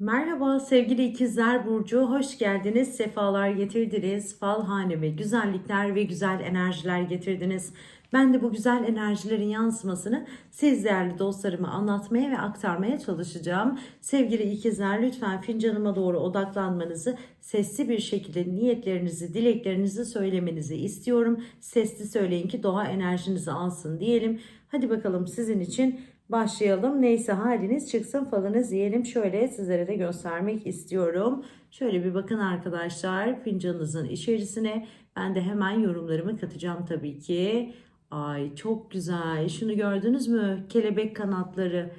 Merhaba sevgili ikizler Burcu, hoş geldiniz, sefalar getirdiniz, fal haneme güzellikler ve güzel enerjiler getirdiniz. Ben de bu güzel enerjilerin yansımasını siz değerli dostlarıma anlatmaya ve aktarmaya çalışacağım. Sevgili ikizler lütfen fincanıma doğru odaklanmanızı, sesli bir şekilde niyetlerinizi, dileklerinizi söylemenizi istiyorum. Sesli söyleyin ki doğa enerjinizi alsın diyelim. Hadi bakalım sizin için başlayalım. Neyse haliniz çıksın falınız diyelim. Şöyle sizlere de göstermek istiyorum. Şöyle bir bakın arkadaşlar fincanınızın içerisine. Ben de hemen yorumlarımı katacağım tabii ki. Ay çok güzel. Şunu gördünüz mü? Kelebek kanatları.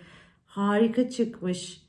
Harika çıkmış.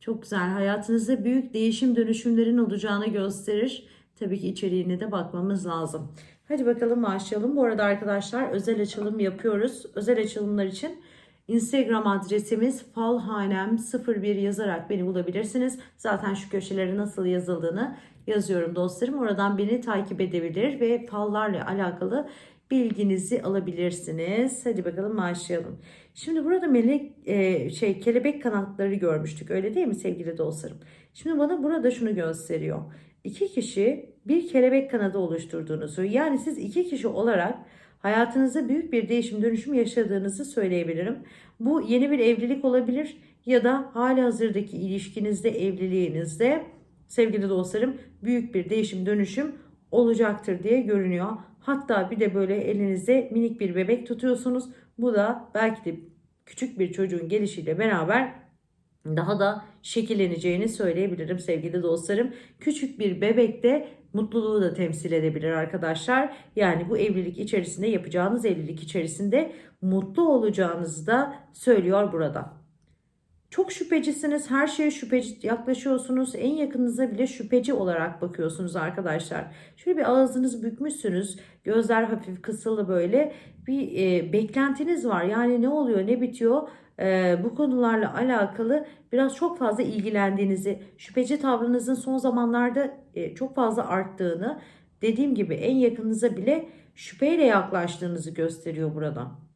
Çok güzel. Hayatınızda büyük değişim dönüşümlerin olacağını gösterir. Tabii ki içeriğine de bakmamız lazım. Hadi bakalım başlayalım. Bu arada arkadaşlar özel açılım yapıyoruz. Özel açılımlar için Instagram adresimiz falhanem01 yazarak beni bulabilirsiniz. Zaten şu köşelere nasıl yazıldığını yazıyorum dostlarım. Oradan beni takip edebilir ve fallarla alakalı bilginizi alabilirsiniz. Hadi bakalım başlayalım. Şimdi burada melek e, şey kelebek kanatları görmüştük. Öyle değil mi sevgili dostlarım? Şimdi bana burada şunu gösteriyor. İki kişi bir kelebek kanadı oluşturduğunuzu yani siz iki kişi olarak hayatınızda büyük bir değişim dönüşüm yaşadığınızı söyleyebilirim. Bu yeni bir evlilik olabilir ya da hali hazırdaki ilişkinizde, evliliğinizde sevgili dostlarım büyük bir değişim dönüşüm olacaktır diye görünüyor. Hatta bir de böyle elinizde minik bir bebek tutuyorsunuz. Bu da belki de küçük bir çocuğun gelişiyle beraber daha da şekilleneceğini söyleyebilirim sevgili dostlarım. Küçük bir bebek de mutluluğu da temsil edebilir arkadaşlar. Yani bu evlilik içerisinde yapacağınız evlilik içerisinde mutlu olacağınızı da söylüyor burada. Çok şüphecisiniz, her şeye şüpheci yaklaşıyorsunuz. En yakınınıza bile şüpheci olarak bakıyorsunuz arkadaşlar. Şöyle bir ağzınızı bükmüşsünüz, gözler hafif kısılı böyle bir e, beklentiniz var. Yani ne oluyor, ne bitiyor? E, bu konularla alakalı biraz çok fazla ilgilendiğinizi, şüpheci tavrınızın son zamanlarda e, çok fazla arttığını, dediğim gibi en yakınınıza bile şüpheyle yaklaştığınızı gösteriyor burada.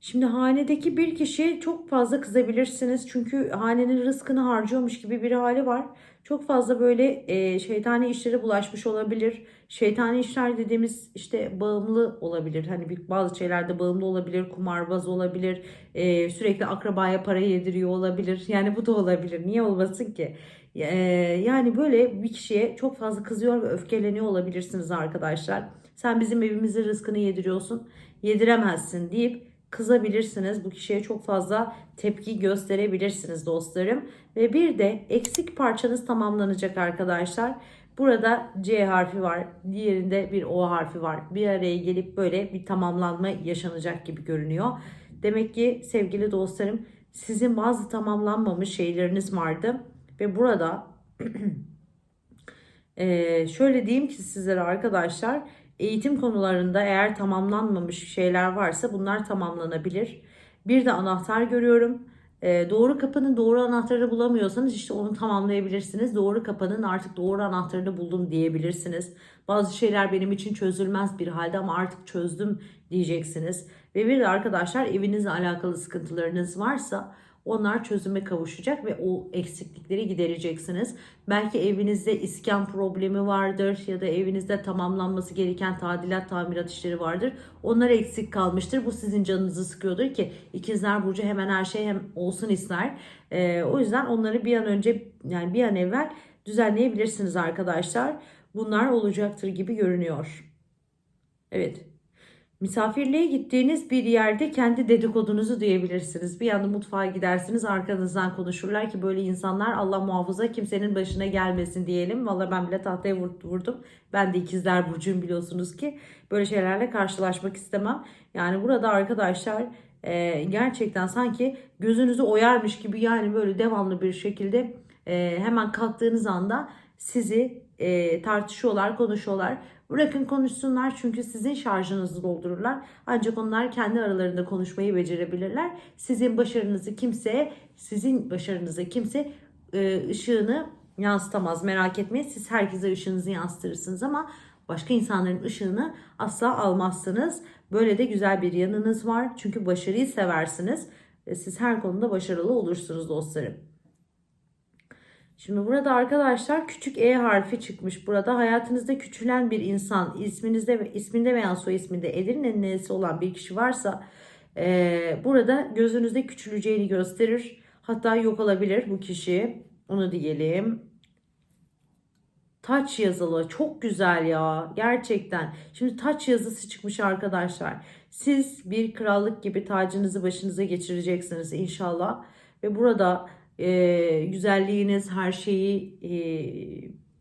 Şimdi hanedeki bir kişi çok fazla kızabilirsiniz. Çünkü hanenin rızkını harcıyormuş gibi bir hali var. Çok fazla böyle e, şeytani işlere bulaşmış olabilir. Şeytani işler dediğimiz işte bağımlı olabilir. Hani bazı şeylerde bağımlı olabilir, kumarbaz olabilir, e, sürekli akrabaya para yediriyor olabilir. Yani bu da olabilir. Niye olmasın ki? E, yani böyle bir kişiye çok fazla kızıyor ve öfkeleniyor olabilirsiniz arkadaşlar. Sen bizim evimizin rızkını yediriyorsun, yediremezsin deyip kızabilirsiniz. Bu kişiye çok fazla tepki gösterebilirsiniz dostlarım. Ve bir de eksik parçanız tamamlanacak arkadaşlar. Burada C harfi var. Diğerinde bir O harfi var. Bir araya gelip böyle bir tamamlanma yaşanacak gibi görünüyor. Demek ki sevgili dostlarım sizin bazı tamamlanmamış şeyleriniz vardı. Ve burada şöyle diyeyim ki sizlere arkadaşlar eğitim konularında eğer tamamlanmamış şeyler varsa bunlar tamamlanabilir. Bir de anahtar görüyorum. E, doğru kapının doğru anahtarı bulamıyorsanız işte onu tamamlayabilirsiniz. Doğru kapının artık doğru anahtarını buldum diyebilirsiniz. Bazı şeyler benim için çözülmez bir halde ama artık çözdüm diyeceksiniz. Ve bir de arkadaşlar evinizle alakalı sıkıntılarınız varsa onlar çözüme kavuşacak ve o eksiklikleri gidereceksiniz. Belki evinizde iskan problemi vardır ya da evinizde tamamlanması gereken tadilat tamirat işleri vardır. Onlar eksik kalmıştır. Bu sizin canınızı sıkıyordur ki ikizler burcu hemen her şey hem olsun ister. Ee, o yüzden onları bir an önce yani bir an evvel düzenleyebilirsiniz arkadaşlar. Bunlar olacaktır gibi görünüyor. Evet. Misafirliğe gittiğiniz bir yerde kendi dedikodunuzu duyabilirsiniz. Bir anda mutfağa gidersiniz arkanızdan konuşurlar ki böyle insanlar Allah muhafaza kimsenin başına gelmesin diyelim. Valla ben bile tahtaya vurdum. Ben de ikizler burcuyum biliyorsunuz ki böyle şeylerle karşılaşmak istemem. Yani burada arkadaşlar e, gerçekten sanki gözünüzü oyarmış gibi yani böyle devamlı bir şekilde e, hemen kalktığınız anda sizi e, tartışıyorlar, konuşuyorlar. Bırakın konuşsunlar çünkü sizin şarjınızı doldururlar. Ancak onlar kendi aralarında konuşmayı becerebilirler. Sizin başarınızı kimse, sizin başarınızı kimse e, ışığını yansıtamaz. Merak etmeyin. Siz herkese ışığınızı yansıtırırsınız ama başka insanların ışığını asla almazsınız. Böyle de güzel bir yanınız var. Çünkü başarıyı seversiniz. Siz her konuda başarılı olursunuz dostlarım. Şimdi burada arkadaşlar küçük E harfi çıkmış. Burada hayatınızda küçülen bir insan isminizde isminde veya soy isminde Edirne'nin N'si olan bir kişi varsa e, burada gözünüzde küçüleceğini gösterir. Hatta yok olabilir bu kişi. Onu diyelim. Taç yazılı çok güzel ya gerçekten. Şimdi taç yazısı çıkmış arkadaşlar. Siz bir krallık gibi tacınızı başınıza geçireceksiniz inşallah. Ve burada e, güzelliğiniz, her şeyi e,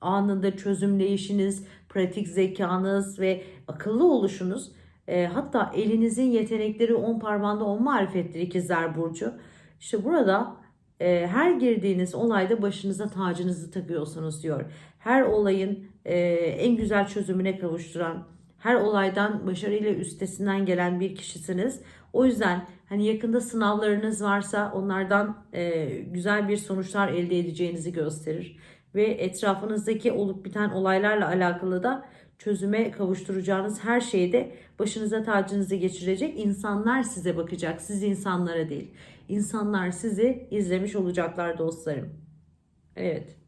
anında çözümleyişiniz, pratik zekanız ve akıllı oluşunuz. E, hatta elinizin yetenekleri on parmağında on marifettir ikizler burcu. İşte burada e, her girdiğiniz olayda başınıza tacınızı takıyorsunuz diyor. Her olayın e, en güzel çözümüne kavuşturan, her olaydan başarıyla üstesinden gelen bir kişisiniz. O yüzden hani yakında sınavlarınız varsa onlardan e, güzel bir sonuçlar elde edeceğinizi gösterir. Ve etrafınızdaki olup biten olaylarla alakalı da çözüme kavuşturacağınız her şeyde başınıza tacınızı geçirecek insanlar size bakacak. Siz insanlara değil. İnsanlar sizi izlemiş olacaklar dostlarım. Evet.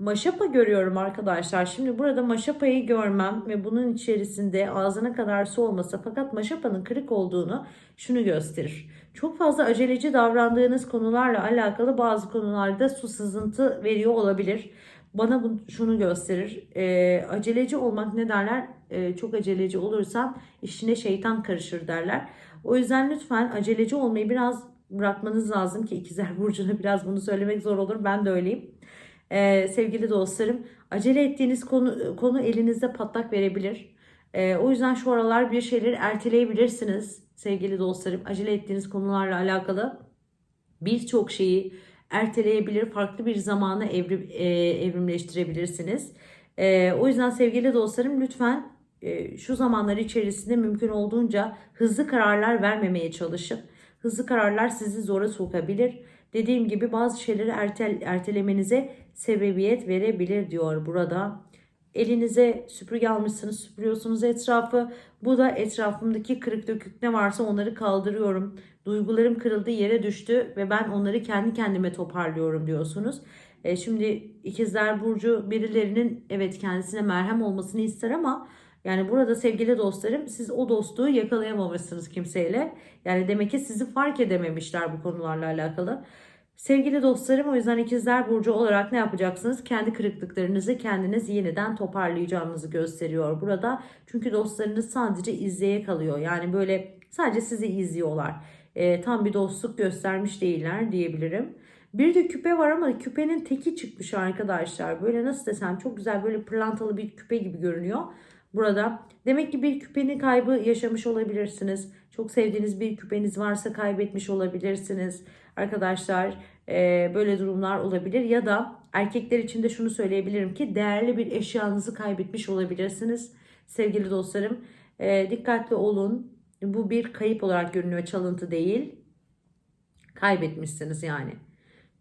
Maşapa görüyorum arkadaşlar. Şimdi burada maşapayı görmem ve bunun içerisinde ağzına kadar su olmasa fakat maşapanın kırık olduğunu şunu gösterir. Çok fazla aceleci davrandığınız konularla alakalı bazı konularda su sızıntı veriyor olabilir. Bana bu, şunu gösterir. E, aceleci olmak ne derler? E, çok aceleci olursan işine şeytan karışır derler. O yüzden lütfen aceleci olmayı biraz bırakmanız lazım ki ikizler burcuna biraz bunu söylemek zor olur. Ben de öyleyim. Ee, sevgili dostlarım acele ettiğiniz konu, konu elinizde patlak verebilir. Ee, o yüzden şu aralar bir şeyleri erteleyebilirsiniz sevgili dostlarım. Acele ettiğiniz konularla alakalı birçok şeyi erteleyebilir, farklı bir zamana evrim, e, evrimleştirebilirsiniz. E, o yüzden sevgili dostlarım lütfen e, şu zamanlar içerisinde mümkün olduğunca hızlı kararlar vermemeye çalışın. Hızlı kararlar sizi zora sokabilir. Dediğim gibi bazı şeyleri ertel, ertelemenize sebebiyet verebilir diyor burada. Elinize süpürge almışsınız, süpürüyorsunuz etrafı. Bu da etrafımdaki kırık dökük ne varsa onları kaldırıyorum. Duygularım kırıldı, yere düştü ve ben onları kendi kendime toparlıyorum diyorsunuz. E, şimdi ikizler burcu birilerinin evet kendisine merhem olmasını ister ama yani burada sevgili dostlarım siz o dostluğu yakalayamamışsınız kimseyle. Yani demek ki sizi fark edememişler bu konularla alakalı. Sevgili dostlarım o yüzden ikizler burcu olarak ne yapacaksınız? Kendi kırıklıklarınızı kendiniz yeniden toparlayacağınızı gösteriyor burada. Çünkü dostlarınız sadece izleye kalıyor. Yani böyle sadece sizi izliyorlar. E, tam bir dostluk göstermiş değiller diyebilirim. Bir de küpe var ama küpenin teki çıkmış arkadaşlar. Böyle nasıl desem çok güzel böyle pırlantalı bir küpe gibi görünüyor burada. Demek ki bir küpenin kaybı yaşamış olabilirsiniz. Çok sevdiğiniz bir küpeniz varsa kaybetmiş olabilirsiniz. Arkadaşlar e, böyle durumlar olabilir. Ya da erkekler için de şunu söyleyebilirim ki değerli bir eşyanızı kaybetmiş olabilirsiniz. Sevgili dostlarım e, dikkatli olun. Bu bir kayıp olarak görünüyor çalıntı değil. Kaybetmişsiniz yani.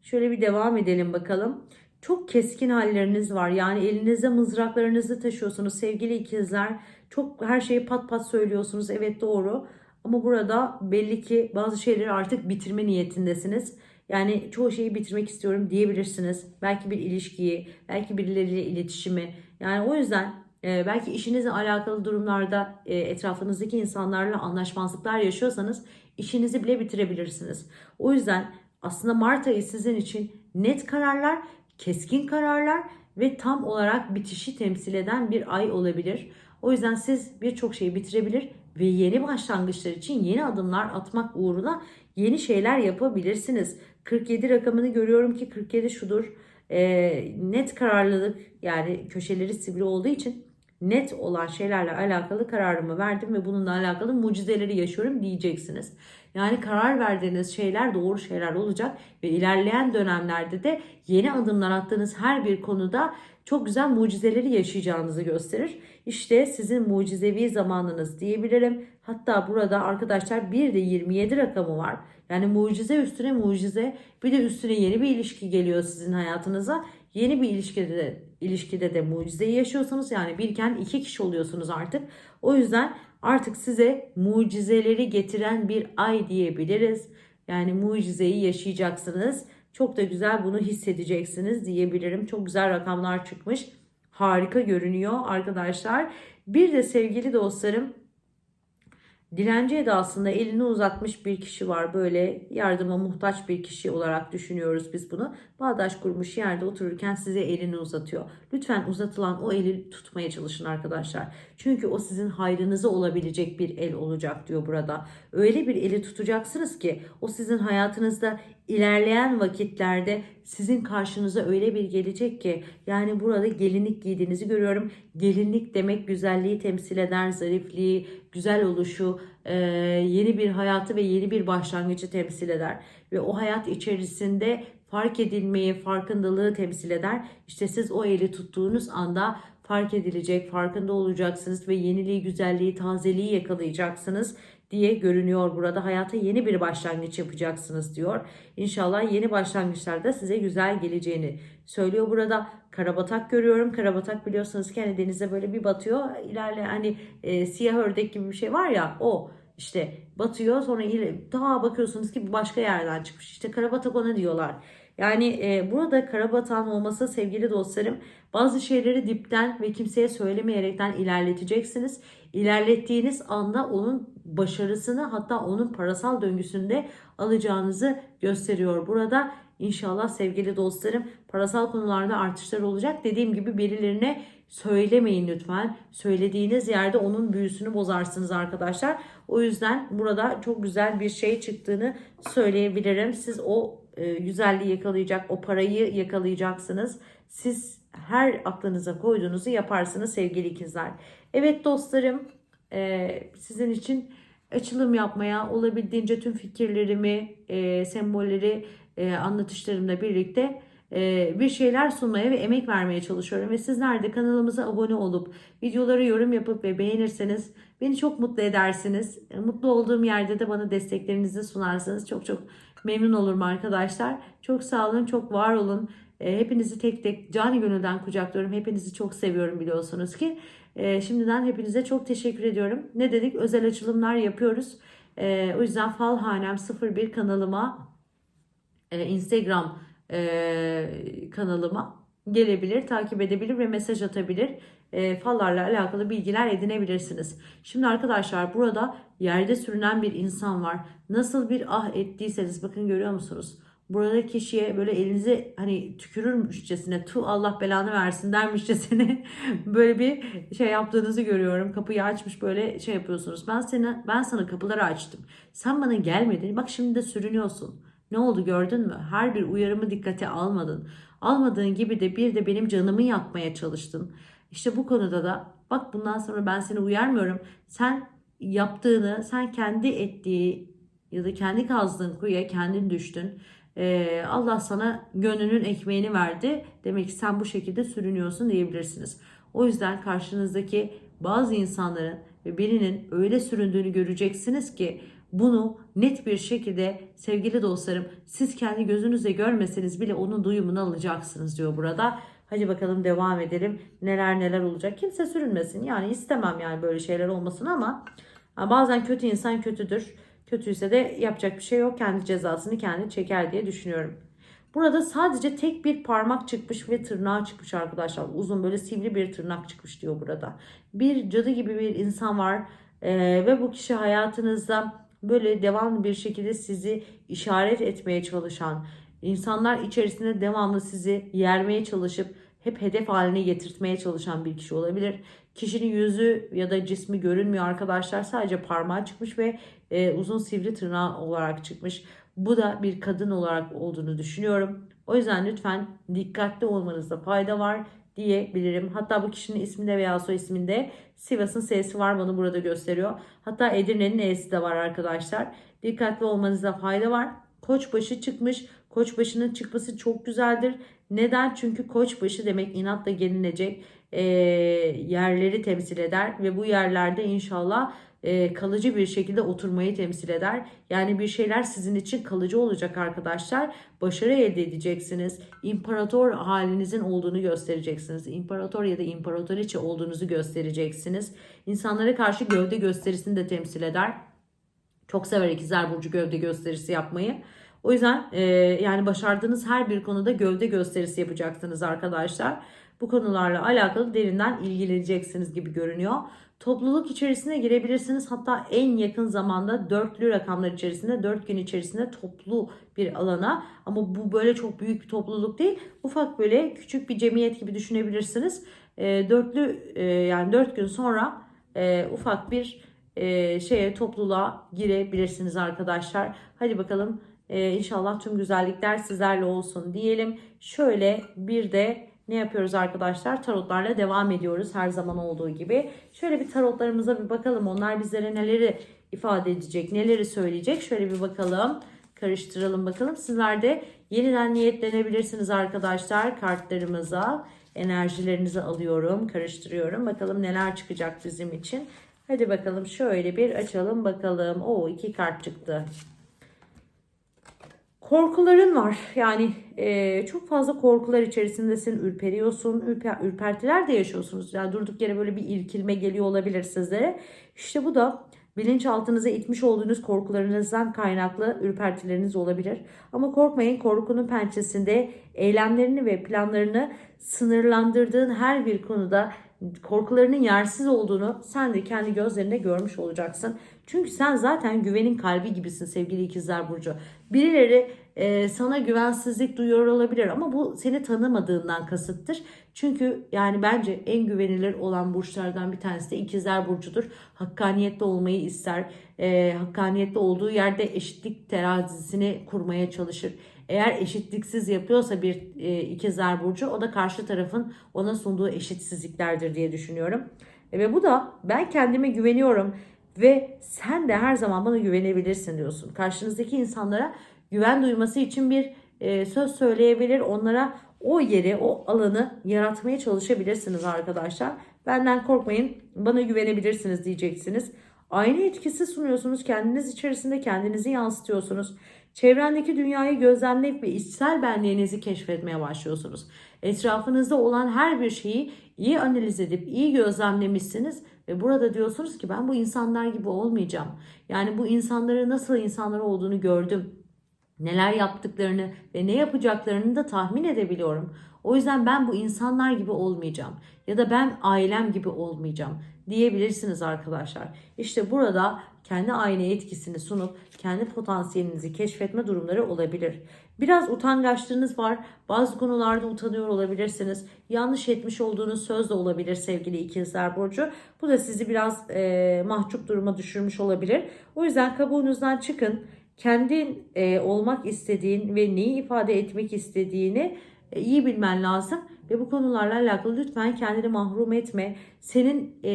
Şöyle bir devam edelim bakalım. Çok keskin halleriniz var. Yani elinizde mızraklarınızı taşıyorsunuz sevgili ikizler. Çok her şeyi pat pat söylüyorsunuz. Evet doğru. Ama burada belli ki bazı şeyleri artık bitirme niyetindesiniz. Yani çoğu şeyi bitirmek istiyorum diyebilirsiniz. Belki bir ilişkiyi, belki birileriyle iletişimi. Yani o yüzden e, belki işinizle alakalı durumlarda e, etrafınızdaki insanlarla anlaşmazlıklar yaşıyorsanız işinizi bile bitirebilirsiniz. O yüzden aslında Mart ayı sizin için net kararlar keskin kararlar ve tam olarak bitişi temsil eden bir ay olabilir. O yüzden siz birçok şeyi bitirebilir ve yeni başlangıçlar için yeni adımlar atmak uğruna yeni şeyler yapabilirsiniz. 47 rakamını görüyorum ki 47 şudur. E, net kararlılık yani köşeleri sivri olduğu için net olan şeylerle alakalı kararımı verdim ve bununla alakalı mucizeleri yaşıyorum diyeceksiniz. Yani karar verdiğiniz şeyler doğru şeyler olacak ve ilerleyen dönemlerde de yeni adımlar attığınız her bir konuda çok güzel mucizeleri yaşayacağınızı gösterir. İşte sizin mucizevi zamanınız diyebilirim. Hatta burada arkadaşlar bir de 27 rakamı var. Yani mucize üstüne mucize bir de üstüne yeni bir ilişki geliyor sizin hayatınıza. Yeni bir ilişkide de, ilişkide de mucizeyi yaşıyorsunuz. Yani birken iki kişi oluyorsunuz artık. O yüzden artık size mucizeleri getiren bir ay diyebiliriz. Yani mucizeyi yaşayacaksınız. Çok da güzel bunu hissedeceksiniz diyebilirim. Çok güzel rakamlar çıkmış. Harika görünüyor arkadaşlar. Bir de sevgili dostlarım Dilenci edasında elini uzatmış bir kişi var. Böyle yardıma muhtaç bir kişi olarak düşünüyoruz biz bunu. Bağdaş kurmuş yerde otururken size elini uzatıyor. Lütfen uzatılan o eli tutmaya çalışın arkadaşlar. Çünkü o sizin hayrınıza olabilecek bir el olacak diyor burada. Öyle bir eli tutacaksınız ki o sizin hayatınızda ilerleyen vakitlerde sizin karşınıza öyle bir gelecek ki yani burada gelinlik giydiğinizi görüyorum. Gelinlik demek güzelliği temsil eder, zarifliği, güzel oluşu, e, yeni bir hayatı ve yeni bir başlangıcı temsil eder. Ve o hayat içerisinde fark edilmeyi, farkındalığı temsil eder. İşte siz o eli tuttuğunuz anda fark edilecek, farkında olacaksınız ve yeniliği, güzelliği, tazeliği yakalayacaksınız diye görünüyor burada. Hayata yeni bir başlangıç yapacaksınız diyor. İnşallah yeni başlangıçlarda size güzel geleceğini söylüyor burada. Karabatak görüyorum. Karabatak biliyorsunuz ki hani denize böyle bir batıyor. İlerle hani e, siyah ördek gibi bir şey var ya o işte batıyor sonra daha bakıyorsunuz ki başka yerden çıkmış. İşte karabatak ona diyorlar. Yani e, burada karabatağın olması sevgili dostlarım bazı şeyleri dipten ve kimseye söylemeyerekten ilerleteceksiniz. İlerlettiğiniz anda onun başarısını hatta onun parasal döngüsünde alacağınızı gösteriyor. Burada inşallah sevgili dostlarım parasal konularda artışlar olacak. Dediğim gibi birilerine söylemeyin lütfen. Söylediğiniz yerde onun büyüsünü bozarsınız arkadaşlar. O yüzden burada çok güzel bir şey çıktığını söyleyebilirim. Siz o e, güzelliği yakalayacak, o parayı yakalayacaksınız. Siz her aklınıza koyduğunuzu yaparsınız sevgili ikizler. Evet dostlarım e, sizin için açılım yapmaya olabildiğince tüm fikirlerimi, e, sembolleri e, anlatışlarımla birlikte bir şeyler sunmaya ve emek vermeye çalışıyorum. Ve sizler de kanalımıza abone olup videoları yorum yapıp ve beğenirseniz beni çok mutlu edersiniz. Mutlu olduğum yerde de bana desteklerinizi sunarsanız çok çok memnun olurum arkadaşlar. Çok sağ olun, çok var olun. E, Hepinizi tek tek canı gönülden kucaklıyorum. Hepinizi çok seviyorum biliyorsunuz ki. E, Şimdiden hepinize çok teşekkür ediyorum. Ne dedik? Özel açılımlar yapıyoruz. E, O yüzden Falhanem 01 kanalıma Instagram kanalıma gelebilir, takip edebilir ve mesaj atabilir. E, fallarla alakalı bilgiler edinebilirsiniz. Şimdi arkadaşlar burada yerde sürünen bir insan var. Nasıl bir ah ettiyseniz bakın görüyor musunuz? Burada kişiye böyle elinizi hani tükürürmüşçesine tu Allah belanı versin dermişçesine böyle bir şey yaptığınızı görüyorum. Kapıyı açmış böyle şey yapıyorsunuz. Ben sana ben sana kapıları açtım. Sen bana gelmedin. Bak şimdi de sürünüyorsun. Ne oldu gördün mü? Her bir uyarımı dikkate almadın. Almadığın gibi de bir de benim canımı yakmaya çalıştın. İşte bu konuda da bak bundan sonra ben seni uyarmıyorum. Sen yaptığını, sen kendi ettiği ya da kendi kazdığın kuyuya kendin düştün. Ee, Allah sana gönlünün ekmeğini verdi. Demek ki sen bu şekilde sürünüyorsun diyebilirsiniz. O yüzden karşınızdaki bazı insanların ve birinin öyle süründüğünü göreceksiniz ki bunu net bir şekilde sevgili dostlarım siz kendi gözünüzle görmeseniz bile onun duyumunu alacaksınız diyor burada. Hadi bakalım devam edelim. Neler neler olacak. Kimse sürünmesin. Yani istemem yani böyle şeyler olmasın ama bazen kötü insan kötüdür. Kötüyse de yapacak bir şey yok. Kendi cezasını kendi çeker diye düşünüyorum. Burada sadece tek bir parmak çıkmış ve tırnağı çıkmış arkadaşlar. Uzun böyle sivri bir tırnak çıkmış diyor burada. Bir cadı gibi bir insan var ee, ve bu kişi hayatınızda böyle devamlı bir şekilde sizi işaret etmeye çalışan, insanlar içerisinde devamlı sizi yermeye çalışıp hep hedef haline getirtmeye çalışan bir kişi olabilir. Kişinin yüzü ya da cismi görünmüyor arkadaşlar. Sadece parmağı çıkmış ve e, uzun sivri tırnağı olarak çıkmış. Bu da bir kadın olarak olduğunu düşünüyorum. O yüzden lütfen dikkatli olmanızda fayda var diyebilirim. Hatta bu kişinin isminde veya soy isminde Sivas'ın S'si var bana burada gösteriyor. Hatta Edirne'nin E'si de var arkadaşlar. Dikkatli olmanızda fayda var. Koçbaşı çıkmış. Koçbaşının çıkması çok güzeldir. Neden? Çünkü koçbaşı demek inatla gelinecek e, yerleri temsil eder ve bu yerlerde inşallah e, kalıcı bir şekilde oturmayı temsil eder. Yani bir şeyler sizin için kalıcı olacak arkadaşlar. Başarı elde edeceksiniz. İmparator halinizin olduğunu göstereceksiniz. İmparator ya da imparatoriçe olduğunuzu göstereceksiniz. İnsanlara karşı gövde gösterisini de temsil eder. Çok sever ikizler burcu gövde gösterisi yapmayı. O yüzden e, yani başardığınız her bir konuda gövde gösterisi yapacaksınız arkadaşlar. Bu konularla alakalı derinden ilgileneceksiniz gibi görünüyor. Topluluk içerisine girebilirsiniz. Hatta en yakın zamanda dörtlü rakamlar içerisinde, dört gün içerisinde toplu bir alana. Ama bu böyle çok büyük bir topluluk değil. Ufak böyle küçük bir cemiyet gibi düşünebilirsiniz. E, dörtlü e, yani dört gün sonra e, ufak bir e, şeye topluluğa girebilirsiniz arkadaşlar. Hadi bakalım e, inşallah tüm güzellikler sizlerle olsun diyelim. Şöyle bir de ne yapıyoruz arkadaşlar? Tarotlarla devam ediyoruz her zaman olduğu gibi. Şöyle bir tarotlarımıza bir bakalım. Onlar bizlere neleri ifade edecek, neleri söyleyecek? Şöyle bir bakalım. Karıştıralım bakalım. Sizler de yeniden niyetlenebilirsiniz arkadaşlar kartlarımıza. Enerjilerinizi alıyorum, karıştırıyorum. Bakalım neler çıkacak bizim için. Hadi bakalım şöyle bir açalım bakalım. O iki kart çıktı. Korkuların var. Yani e, çok fazla korkular içerisindesin. Ürperiyorsun. Ürper, ürpertiler de yaşıyorsunuz. Yani durduk yere böyle bir irkilme geliyor olabilir sizlere. İşte bu da bilinçaltınıza itmiş olduğunuz korkularınızdan kaynaklı ürpertileriniz olabilir. Ama korkmayın korkunun pençesinde eylemlerini ve planlarını sınırlandırdığın her bir konuda korkularının yersiz olduğunu sen de kendi gözlerinde görmüş olacaksın. Çünkü sen zaten güvenin kalbi gibisin sevgili ikizler Burcu. Birileri e, sana güvensizlik duyuyor olabilir ama bu seni tanımadığından kasıttır. Çünkü yani bence en güvenilir olan burçlardan bir tanesi de ikizler Burcu'dur. Hakkaniyetli olmayı ister. E, hakkaniyetli olduğu yerde eşitlik terazisini kurmaya çalışır. Eğer eşitliksiz yapıyorsa bir e, ikizler burcu o da karşı tarafın ona sunduğu eşitsizliklerdir diye düşünüyorum. E, ve bu da ben kendime güveniyorum ve sen de her zaman bana güvenebilirsin diyorsun. Karşınızdaki insanlara güven duyması için bir e, söz söyleyebilir. Onlara o yeri, o alanı yaratmaya çalışabilirsiniz arkadaşlar. Benden korkmayın, bana güvenebilirsiniz diyeceksiniz. Aynı etkisi sunuyorsunuz. Kendiniz içerisinde kendinizi yansıtıyorsunuz. Çevrendeki dünyayı gözlemleyip ve içsel benliğinizi keşfetmeye başlıyorsunuz. Etrafınızda olan her bir şeyi iyi analiz edip iyi gözlemlemişsiniz ve burada diyorsunuz ki ben bu insanlar gibi olmayacağım. Yani bu insanları nasıl insanlar olduğunu gördüm. Neler yaptıklarını ve ne yapacaklarını da tahmin edebiliyorum. O yüzden ben bu insanlar gibi olmayacağım ya da ben ailem gibi olmayacağım diyebilirsiniz arkadaşlar. İşte burada kendi ayna etkisini sunup kendi potansiyelinizi keşfetme durumları olabilir. Biraz utangaçlığınız var. Bazı konularda utanıyor olabilirsiniz. Yanlış etmiş olduğunuz söz de olabilir sevgili ikizler burcu. Bu da sizi biraz e, mahcup duruma düşürmüş olabilir. O yüzden kabuğunuzdan çıkın. Kendin e, olmak istediğin ve neyi ifade etmek istediğini e, iyi bilmen lazım. Ve bu konularla alakalı lütfen kendini mahrum etme. Senin e,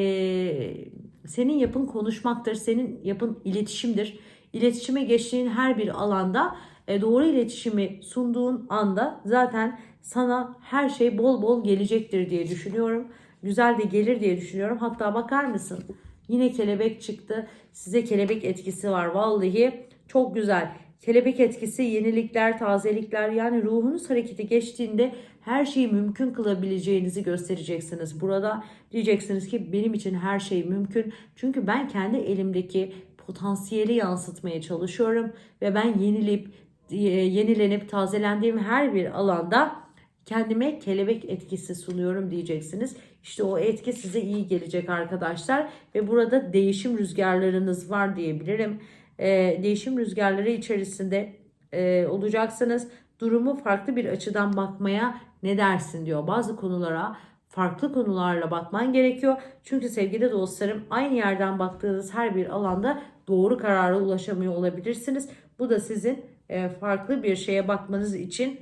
senin yapın konuşmaktır, senin yapın iletişimdir. İletişime geçtiğin her bir alanda e, doğru iletişimi sunduğun anda zaten sana her şey bol bol gelecektir diye düşünüyorum. Güzel de gelir diye düşünüyorum. Hatta bakar mısın? Yine kelebek çıktı. Size kelebek etkisi var vallahi. Çok güzel. Kelebek etkisi, yenilikler, tazelikler yani ruhunuz harekete geçtiğinde her şeyi mümkün kılabileceğinizi göstereceksiniz. Burada diyeceksiniz ki benim için her şey mümkün. Çünkü ben kendi elimdeki potansiyeli yansıtmaya çalışıyorum ve ben yenilip e, yenilenip tazelendiğim her bir alanda kendime kelebek etkisi sunuyorum diyeceksiniz. İşte o etki size iyi gelecek arkadaşlar ve burada değişim rüzgarlarınız var diyebilirim. Ee, değişim rüzgarları içerisinde e, olacaksınız. Durumu farklı bir açıdan bakmaya ne dersin diyor. Bazı konulara farklı konularla bakman gerekiyor. Çünkü sevgili dostlarım aynı yerden baktığınız her bir alanda doğru karara ulaşamıyor olabilirsiniz. Bu da sizin e, farklı bir şeye bakmanız için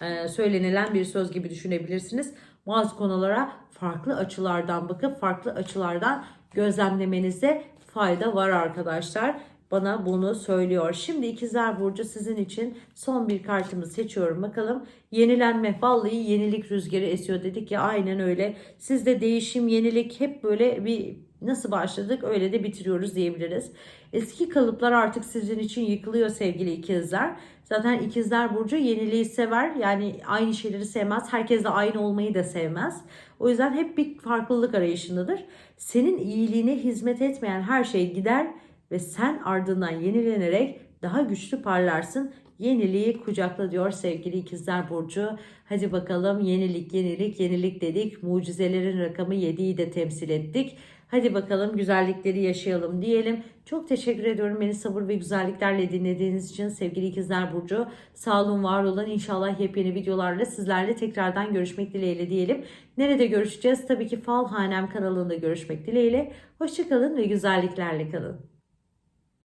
e, söylenilen bir söz gibi düşünebilirsiniz. Bazı konulara farklı açılardan bakıp farklı açılardan gözlemlemenizde fayda var arkadaşlar. Bana bunu söylüyor. Şimdi ikizler burcu sizin için son bir kartımı seçiyorum. Bakalım yenilenme. Vallahi yenilik rüzgarı esiyor dedik ya aynen öyle. Sizde değişim, yenilik hep böyle bir nasıl başladık öyle de bitiriyoruz diyebiliriz. Eski kalıplar artık sizin için yıkılıyor sevgili ikizler. Zaten ikizler burcu yeniliği sever. Yani aynı şeyleri sevmez. Herkes de aynı olmayı da sevmez. O yüzden hep bir farklılık arayışındadır. Senin iyiliğine hizmet etmeyen her şey gider ve sen ardından yenilenerek daha güçlü parlarsın. Yeniliği kucakla diyor sevgili ikizler Burcu. Hadi bakalım yenilik yenilik yenilik dedik. Mucizelerin rakamı 7'yi de temsil ettik. Hadi bakalım güzellikleri yaşayalım diyelim. Çok teşekkür ediyorum beni sabır ve güzelliklerle dinlediğiniz için sevgili ikizler Burcu. Sağ olun var olun inşallah yepyeni videolarla sizlerle tekrardan görüşmek dileğiyle diyelim. Nerede görüşeceğiz? Tabii ki Fal Hanem kanalında görüşmek dileğiyle. Hoşçakalın ve güzelliklerle kalın.